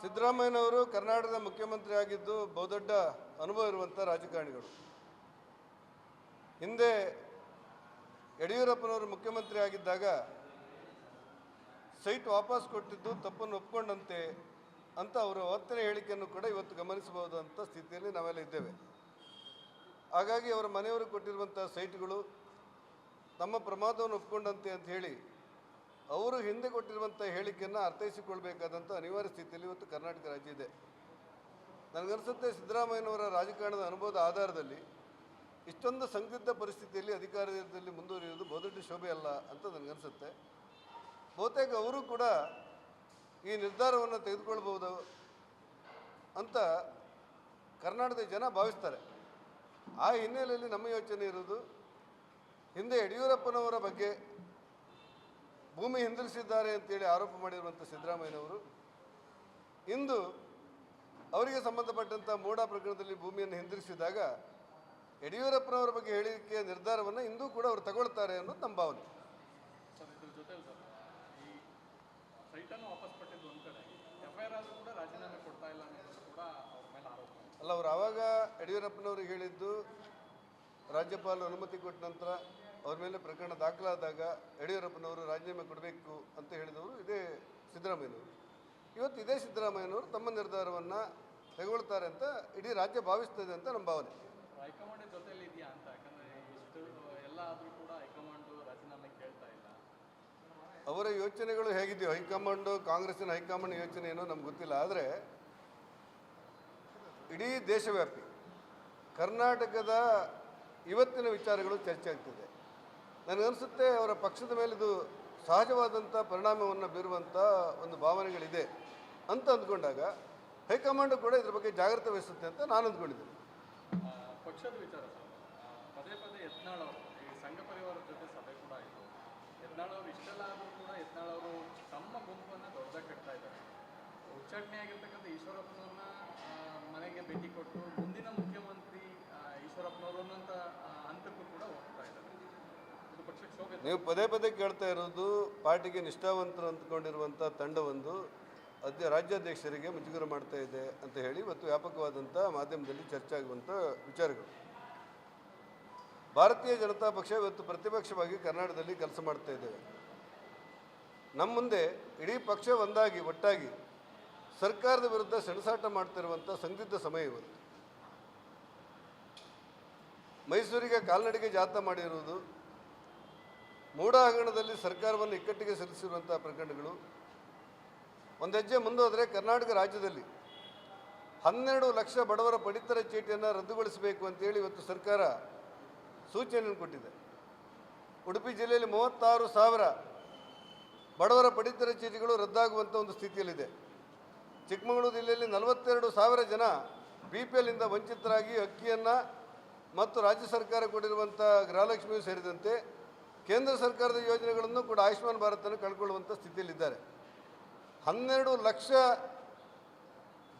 ಸಿದ್ದರಾಮಯ್ಯನವರು ಕರ್ನಾಟಕದ ಮುಖ್ಯಮಂತ್ರಿ ಆಗಿದ್ದು ಬಹುದೊಡ್ಡ ಅನುಭವ ಇರುವಂಥ ರಾಜಕಾರಣಿಗಳು. ಹಿಂದೆ ಯಡಿಯೂರಪ್ಪನವರು ಮುಖ್ಯಮಂತ್ರಿ ಆಗಿದ್ದಾಗ ಸೈಟ್ ವಾಪಸ್ ಕೊಟ್ಟಿದ್ದು ತಪ್ಪನ್ನು ಒಪ್ಕೊಂಡಂತೆ ಅಂತ ಅವರ ಅವತ್ತಿನ ಹೇಳಿಕೆಯನ್ನು ಕೂಡ ಇವತ್ತು ಗಮನಿಸಬಹುದು ಅಂತ ಸ್ಥಿತಿಯಲ್ಲಿ ನಾವೆಲ್ಲ ಇದ್ದೇವೆ. ಹಾಗಾಗಿ ಅವರ ಮನೆಯವರು ಕೊಟ್ಟಿರುವಂಥ ಸೈಟ್ಗಳು ತಮ್ಮ ಪ್ರಮಾದವನ್ನು ಒಪ್ಕೊಂಡಂತೆ ಅಂತ ಹೇಳಿ ಅವರು ಹಿಂದೆ ಕೊಟ್ಟಿರುವಂಥ ಹೇಳಿಕೆಯನ್ನು ಅರ್ಥೈಸಿಕೊಳ್ಬೇಕಾದಂಥ ಅನಿವಾರ್ಯ ಸ್ಥಿತಿಯಲ್ಲಿ ಇವತ್ತು ಕರ್ನಾಟಕ ರಾಜ್ಯ ಇದೆ. ನನಗನ್ಸುತ್ತೆ ಸಿದ್ದರಾಮಯ್ಯನವರ ರಾಜಕಾರಣದ ಅನುಭವದ ಆಧಾರದಲ್ಲಿ ಇಷ್ಟೊಂದು ಸಂದಿಗ್ಧ ಪರಿಸ್ಥಿತಿಯಲ್ಲಿ ಅಧಿಕಾರದಲ್ಲಿ ಮುಂದುವರಿಯುವುದು ಬಹುದೊಡ್ಡ ಶೋಭೆ ಅಲ್ಲ ಅಂತ ನನಗನ್ಸುತ್ತೆ. ಬಹುತೇಕ ಅವರು ಕೂಡ ಈ ನಿರ್ಧಾರವನ್ನು ತೆಗೆದುಕೊಳ್ಬೋದು ಅಂತ ಕರ್ನಾಟಕದ ಜನ ಭಾವಿಸ್ತಾರೆ. ಆ ಹಿನ್ನೆಲೆಯಲ್ಲಿ ನಮ್ಮ ಯೋಚನೆ ಇರೋದು ಹಿಂದೆ ಯಡಿಯೂರಪ್ಪನವರ ಬಗ್ಗೆ ಭೂಮಿ ಹಿಂದಿರಿಸಿದ್ದಾರೆ ಅಂತೇಳಿ ಆರೋಪ ಮಾಡಿರುವಂಥ ಸಿದ್ದರಾಮಯ್ಯನವರು ಇಂದು ಅವರಿಗೆ ಸಂಬಂಧಪಟ್ಟಂಥ ಮೋಡ ಪ್ರಕರಣದಲ್ಲಿ ಭೂಮಿಯನ್ನು ಹಿಂದಿರಿಸಿದಾಗ ಯಡಿಯೂರಪ್ಪನವರ ಬಗ್ಗೆ ಹೇಳಿಕೆಯ ನಿರ್ಧಾರವನ್ನು ಇಂದೂ ಕೂಡ ಅವರು ತಗೊಳ್ತಾರೆ ಅನ್ನೋದು ನಮ್ಮ ಭಾವನೆ. ಅಲ್ಲ ಅವರು ಆವಾಗ ಯಡಿಯೂರಪ್ಪನವ್ರಿಗೆ ಹೇಳಿದ್ದು ರಾಜ್ಯಪಾಲರು ಅನುಮತಿ ಕೊಟ್ಟ ನಂತರ ಅವ್ರ ಮೇಲೆ ಪ್ರಕರಣ ದಾಖಲಾದಾಗ ಯಡಿಯೂರಪ್ಪನವರು ರಾಜೀನಾಮೆ ಕೊಡಬೇಕು ಅಂತ ಹೇಳಿದವರು ಇದೇ ಸಿದ್ದರಾಮಯ್ಯನವರು. ಇವತ್ತು ಇದೇ ಸಿದ್ದರಾಮಯ್ಯನವರು ತಮ್ಮ ನಿರ್ಧಾರವನ್ನು ತೆಗೊಳ್ತಾರೆ ಅಂತ ಇಡೀ ರಾಜ್ಯ ಭಾವಿಸ್ತದೆ ಅಂತ ನಮ್ಮ ಭಾವನೆ. ಹೈಕಮಾಂಡ್ ಇದೆಯಾ ಅಂತ? ಯಾಕಂದರೆ ಇಷ್ಟು ಎಲ್ಲ ಆದರೂ ಕೂಡ ಹೈಕಮಾಂಡು ರಾಜೀನಾಮೆ ಕೇಳ್ತಾ ಇಲ್ಲ. ಅವರ ಯೋಚನೆಗಳು ಹೇಗಿದೆಯೋ ಹೈಕಮಾಂಡು ಕಾಂಗ್ರೆಸ್ಸಿನ ಹೈಕಮಾಂಡ್ ಯೋಚನೆ ಏನೋ ನಮ್ಗೆ ಗೊತ್ತಿಲ್ಲ. ಆದರೆ ಇಡೀ ದೇಶವ್ಯಾಪಿ ಕರ್ನಾಟಕದ ಇವತ್ತಿನ ವಿಚಾರಗಳು ಚರ್ಚೆ ಆಗ್ತಿದೆ. ನನಗನ್ಸುತ್ತೆ ಅವರ ಪಕ್ಷದ ಮೇಲೆ ಇದು ಸಹಜವಾದಂಥ ಪರಿಣಾಮವನ್ನು ಬೀರುವಂಥ ಒಂದು ಭಾವನೆಗಳಿದೆ ಅಂತ ಅಂದ್ಕೊಂಡಾಗ ಹೈಕಮಾಂಡ್ ಕೂಡ ಇದ್ರ ಬಗ್ಗೆ ಜಾಗ್ರತೆ ವಹಿಸುತ್ತೆ ಅಂತ ನಾನು ಅಂದ್ಕೊಂಡಿದ್ದೀನಿ. ಪಕ್ಷದ ವಿಚಾರ ಪದೇ ಪದೇ ನೀವು ಪದೇ ಪದೇ ಕೇಳ್ತಾ ಇರೋದು ಪಾರ್ಟಿಗೆ ನಿಷ್ಠಾವಂತರು ಅಂದ್ಕೊಂಡಿರುವಂಥ ತಂಡವೊಂದು ಅದೇ ರಾಜ್ಯಾಧ್ಯಕ್ಷರಿಗೆ ಮುಜುಗರ ಮಾಡ್ತಾ ಇದೆ ಅಂತ ಹೇಳಿ ಇವತ್ತು ವ್ಯಾಪಕವಾದಂಥ ಮಾಧ್ಯಮದಲ್ಲಿ ಚರ್ಚೆ ಆಗುವಂಥ ವಿಚಾರಗಳು. ಭಾರತೀಯ ಜನತಾ ಪಕ್ಷ ಇವತ್ತು ಪ್ರತಿಪಕ್ಷವಾಗಿ ಕರ್ನಾಟಕದಲ್ಲಿ ಕೆಲಸ ಮಾಡ್ತಾ ಇದ್ದೇವೆ ನಮ್ಮ ಮುಂದೆ ಇಡೀ ಪಕ್ಷ ಒಂದಾಗಿ, ಒಟ್ಟಾಗಿ ಸರ್ಕಾರದ ವಿರುದ್ಧ ಸೆಣಸಾಟ ಮಾಡ್ತಿರುವಂಥ ಸಂದಿಗ್ಧ ಸಮಯ ಇವತ್ತು. ಮೈಸೂರಿಗೆ ಕಾಲ್ನಡಿಗೆ ಜಾಥಾ ಮಾಡಿರುವುದು ಮೂಢ ಹಗರಣದಲ್ಲಿ ಸರ್ಕಾರವನ್ನು ಇಕ್ಕಟ್ಟಿಗೆ ಸಿಲುಕಿಸಿರುವಂಥ ಪ್ರಕರಣಗಳು ಒಂದು ಹೆಜ್ಜೆ ಮುಂದೋದರೆ ಕರ್ನಾಟಕ ರಾಜ್ಯದಲ್ಲಿ ಹನ್ನೆರಡು ಲಕ್ಷ ಬಡವರ ಪಡಿತರ ಚೀಟಿಯನ್ನು ರದ್ದುಗೊಳಿಸಬೇಕು ಅಂತೇಳಿ ಇವತ್ತು ಸರ್ಕಾರ ಸೂಚನೆಯನ್ನು ಕೊಟ್ಟಿದೆ. ಉಡುಪಿ ಜಿಲ್ಲೆಯಲ್ಲಿ ಮೂವತ್ತಾರು ಸಾವಿರ ಬಡವರ ಪಡಿತರ ಚೀಟಿಗಳು ರದ್ದಾಗುವಂಥ ಒಂದು ಸ್ಥಿತಿಯಲ್ಲಿದೆ. ಚಿಕ್ಕಮಗಳೂರು ಜಿಲ್ಲೆಯಲ್ಲಿ ನಲವತ್ತೆರಡು ಸಾವಿರ ಜನ ಬಿ ಪಿ ಎಲ್ನಿಂದ ವಂಚಿತರಾಗಿ ಅಕ್ಕಿಯನ್ನು ಮತ್ತು ರಾಜ್ಯ ಸರ್ಕಾರ ಕೊಟ್ಟಿರುವಂಥ ಗೃಹಲಕ್ಷ್ಮಿಯೂ ಸೇರಿದಂತೆ ಕೇಂದ್ರ ಸರ್ಕಾರದ ಯೋಜನೆಗಳನ್ನು ಕೂಡ ಆಯುಷ್ಮಾನ್ ಭಾರತನ್ನು ಕಳ್ಕೊಳ್ಳುವಂಥ ಸ್ಥಿತಿಯಲ್ಲಿದ್ದಾರೆ. ಹನ್ನೆರಡು ಲಕ್ಷ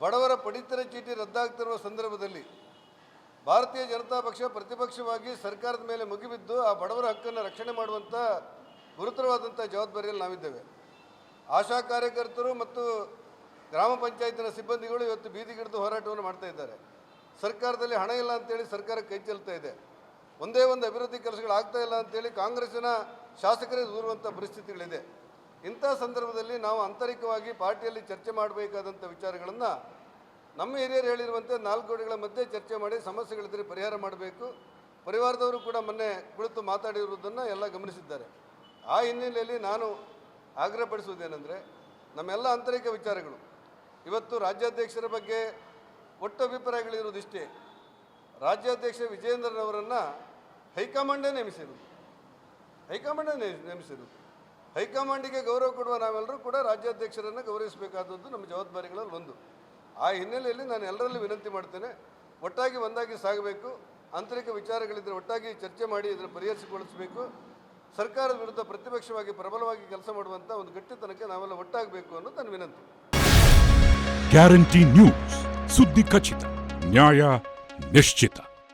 ಬಡವರ ಪಡಿತರ ಚೀಟಿ ರದ್ದಾಗ್ತಿರುವ ಸಂದರ್ಭದಲ್ಲಿ ಭಾರತೀಯ ಜನತಾ ಪಕ್ಷ ಪ್ರತಿಪಕ್ಷವಾಗಿ ಸರ್ಕಾರದ ಮೇಲೆ ಮುಗಿಬಿದ್ದು ಆ ಬಡವರ ಹಕ್ಕನ್ನು ರಕ್ಷಣೆ ಮಾಡುವಂಥ ಗುರುತರವಾದಂಥ ಜವಾಬ್ದಾರಿಯಲ್ಲಿ ನಾವಿದ್ದೇವೆ. ಆಶಾ ಕಾರ್ಯಕರ್ತರು ಮತ್ತು ಗ್ರಾಮ ಪಂಚಾಯತಿನ ಸಿಬ್ಬಂದಿಗಳು ಇವತ್ತು ಬೀದಿಗಿಡಿದು ಹೋರಾಟವನ್ನು ಮಾಡ್ತಾ ಇದ್ದಾರೆ. ಸರ್ಕಾರದಲ್ಲಿ ಹಣ ಇಲ್ಲ ಅಂತೇಳಿ ಸರ್ಕಾರ ಕೈ ಚೆಲ್ತಾ ಇದೆ. ಒಂದೇ ಒಂದು ಅಭಿವೃದ್ಧಿ ಕೆಲಸಗಳು ಆಗ್ತಾ ಇಲ್ಲ ಅಂತೇಳಿ ಕಾಂಗ್ರೆಸ್ಸಿನ ಶಾಸಕರೇ ದೂರುವಂಥ ಪರಿಸ್ಥಿತಿಗಳಿದೆ. ಇಂಥ ಸಂದರ್ಭದಲ್ಲಿ ನಾವು ಆಂತರಿಕವಾಗಿ ಪಾರ್ಟಿಯಲ್ಲಿ ಚರ್ಚೆ ಮಾಡಬೇಕಾದಂಥ ವಿಚಾರಗಳನ್ನು ನಮ್ಮ ಹಿರಿಯರು ಹೇಳಿರುವಂತೆ ನಾಲ್ಕು ಗೋಡೆಗಳ ಮಧ್ಯೆ ಚರ್ಚೆ ಮಾಡಿ ಸಮಸ್ಯೆಗಳಿದ್ದರೆ ಪರಿಹಾರ ಮಾಡಬೇಕು. ಪರಿವಾರದವರು ಕೂಡ ಮೊನ್ನೆ ಕುಳಿತು ಮಾತಾಡಿರುವುದನ್ನು ಎಲ್ಲ ಗಮನಿಸಿದ್ದಾರೆ. ಆ ಹಿನ್ನೆಲೆಯಲ್ಲಿ ನಾನು ಆಗ್ರಹಪಡಿಸುವುದೇನೆಂದರೆ ನಮ್ಮೆಲ್ಲ ಆಂತರಿಕ ವಿಚಾರಗಳು. ಇವತ್ತು ರಾಜ್ಯಾಧ್ಯಕ್ಷರ ಬಗ್ಗೆ ಒಟ್ಟು ಅಭಿಪ್ರಾಯಗಳಿರುವುದಿಷ್ಟೇ. ರಾಜ್ಯಾಧ್ಯಕ್ಷ ವಿಜೇಂದ್ರನವರನ್ನು ಹೈಕಮಾಂಡೇ ನೇಮಿಸಿರುವುದು ಹೈಕಮಾಂಡೇ ನೇ- ನೇಮಿಸಿರುವುದು ಹೈಕಮಾಂಡಿಗೆ ಗೌರವ ಕೊಡುವ ನಾವೆಲ್ಲರೂ ಕೂಡ ರಾಜ್ಯಾಧ್ಯಕ್ಷರನ್ನು ಗೌರವಿಸಬೇಕಾದದ್ದು ನಮ್ಮ ಜವಾಬ್ದಾರಿಗಳಲ್ಲಿ ಒಂದು. ಆ ಹಿನ್ನೆಲೆಯಲ್ಲಿ ನಾನು ಎಲ್ಲರಲ್ಲಿ ವಿನಂತಿ ಮಾಡ್ತೇನೆ, ಒಟ್ಟಾಗಿ ಒಂದಾಗಿ ಸಾಗಬೇಕು, ಆಂತರಿಕ ವಿಚಾರಗಳಿದ್ದರೆ ಒಟ್ಟಾಗಿ ಚರ್ಚೆ ಮಾಡಿ ಇದನ್ನು ಪರಿಹರಿಸಿಕೊಳ್ಳಿಸಬೇಕು. ಸರ್ಕಾರದ ವಿರುದ್ಧ ಪ್ರತಿಪಕ್ಷವಾಗಿ ಪ್ರಬಲವಾಗಿ ಕೆಲಸ ಮಾಡುವಂಥ ಒಂದು ಗಟ್ಟಿತನಕ್ಕೆ ನಾವೆಲ್ಲ ಒಟ್ಟಾಗಬೇಕು ಅನ್ನೋದು ನನ್ನ ವಿನಂತಿ. ಗ್ಯಾರಂಟಿ ನ್ಯೂಸ್, ಸುದ್ದಿ ಖಚಿತ, ನ್ಯಾಯ ನಿಶ್ಚಿತ.